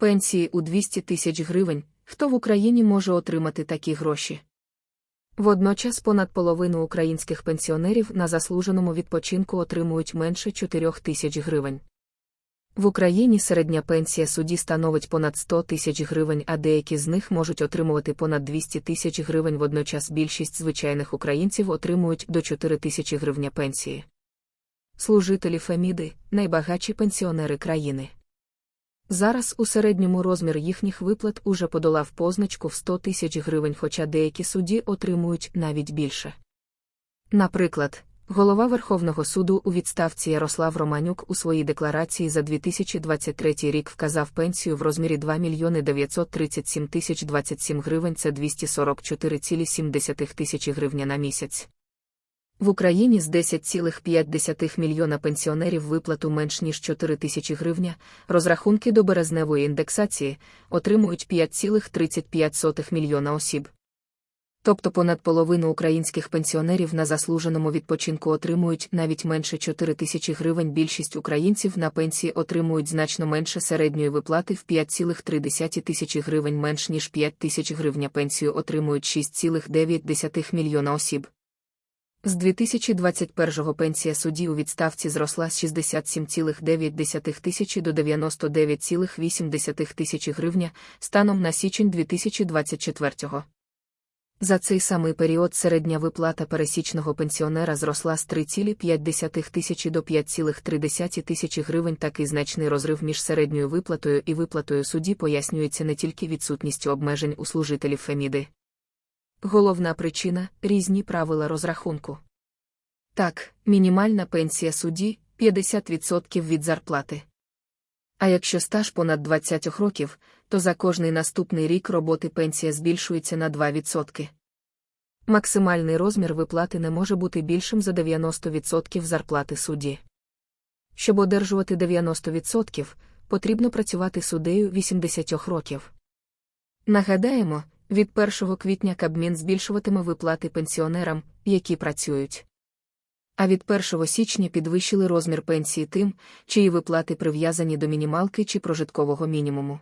Пенсії у 200 тисяч гривень, хто в Україні може отримати такі гроші? Водночас понад половину українських пенсіонерів на заслуженому відпочинку отримують менше 4 тисяч гривень. В Україні середня пенсія судді становить понад 100 тисяч гривень, а деякі з них можуть отримувати понад 200 тисяч гривень. Водночас більшість звичайних українців отримують до 4 тисячі гривня пенсії. Служителі Феміди найбагатші пенсіонери країни. Зараз у середньому розмір їхніх виплат уже подолав позначку в 100 тисяч гривень, хоча деякі судді отримують навіть більше. Наприклад, голова Верховного суду у відставці Ярослав Романюк у своїй декларації за 2023 рік вказав пенсію в розмірі 2 мільйони 937 тисяч 27 гривень це 244,7 тисячі гривня на місяць. В Україні з 10,5 мільйона пенсіонерів виплату менш ніж 4 тисячі гривня, розрахунки до березневої індексації отримують 5,35 мільйона осіб. Тобто понад половину українських пенсіонерів на заслуженому відпочинку отримують навіть менше 4 тисячі гривень. Більшість українців на пенсії отримують значно менше середньої виплати в 5,3 тисячі гривень менш ніж 5 тисяч гривня пенсію отримують 6,9 мільйона осіб. З 2021 пенсія судді у відставці зросла з 67,9 тисячі до 99,8 тисячі гривня станом на січень 2024. За цей самий період середня виплата пересічного пенсіонера зросла з 3,5 тисячі до 5,3 тисячі гривень. Такий значний розрив між середньою виплатою і виплатою судді пояснюється не тільки відсутністю обмежень у служителів Феміди. Головна причина різні правила розрахунку. Так, мінімальна пенсія судді 50% від зарплати. А якщо стаж понад 20 років, то за кожний наступний рік роботи пенсія збільшується на 2%. Максимальний розмір виплати не може бути більшим за 90% зарплати судді. Щоб одержувати 90%, потрібно працювати суддею 80 років. Нагадаємо, від 1 квітня Кабмін збільшуватиме виплати пенсіонерам, які працюють. А від 1 січня підвищили розмір пенсії тим, чиї виплати прив'язані до мінімалки чи прожиткового мінімуму.